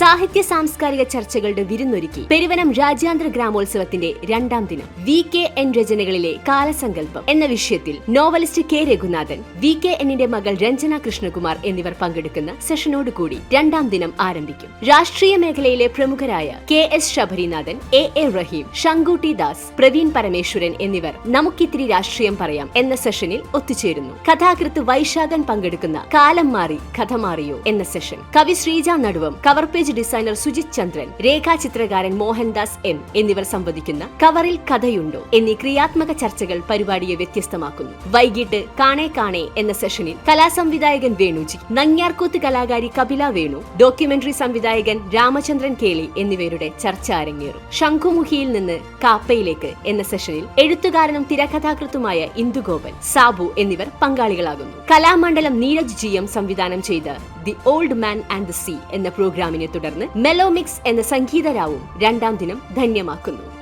സാഹിത്യ സാംസ്കാരിക ചർച്ചകളുടെ വിരുന്നൊരുക്കി. പെരുവനം രാജ്യാന്തര ഗ്രാമോത്സവത്തിന്റെ രണ്ടാം ദിനം. വി കെ എൻ രചനകളിലെ കാലസങ്കല്പം എന്ന വിഷയത്തിൽ novelist K Raghunathan V K എന്നിന്റെ മകൾ രഞ്ജന കൃഷ്ണകുമാർ എന്നിവർ പങ്കെടുക്കുന്ന സെഷനോടുകൂടി രണ്ടാം ദിനം ആരംഭിക്കും. രാഷ്ട്രീയ മേഖലയിലെ പ്രമുഖരായ K S Sabarinathan A A Rahim Shankootty Das Praveen Parameswaran എന്നിവർ നമുക്കിത്തിരി രാഷ്ട്രീയം പറയാം എന്ന സെഷനിൽ ഒത്തുചേരുന്നു. കഥാകൃത്ത് വൈശാഖൻ പങ്കെടുക്കുന്ന കാലം മാറി കഥ മാറിയോ എന്ന സെഷൻ. കവി ശ്രീജ നടുവം കവർ ഡിസൈനർ സുജിത് ചന്ദ്രൻ രേഖാചിത്രകാരൻ മോഹൻദാസ് എം എന്നിവർ സംവദിക്കുന്ന കവറിൽ കഥയുണ്ടോ എന്നീ ക്രിയാത്മക ചർച്ചകൾ പരിപാടിയെ വ്യത്യസ്തമാക്കുന്നു. വൈകിട്ട് കാണേ കാണേ എന്ന സെഷനിൽ കലാസംവിധായകൻ വേണുജി നങ്ങ്യാർകൂത്ത് കലാകാരി കപില വേണു ഡോക്യുമെന്ററി സംവിധായകൻ രാമചന്ദ്രൻ കേളി എന്നിവരുടെ ചർച്ച അരങ്ങേറും ശംഖുമുഖിയിൽ നിന്ന് കാപ്പയിലേക്ക് എന്ന സെഷനിൽ എഴുത്തുകാരനും തിരക്കഥാകൃത്തുമായ ഇന്ദുഗോപൻ സാബു എന്നിവർ പങ്കാളികളാകുന്നു. കലാമണ്ഡലം നീരജ് ജി എം സംവിധാനം ചെയ്ത the old man and the sea എന്ന പ്രോഗ്രാമിനെ തുടർന്ന് മെലോമിക്സ് എന്ന സംഗീതരാവും രണ്ടാം ദിനം ധന്യമാക്കുന്നു.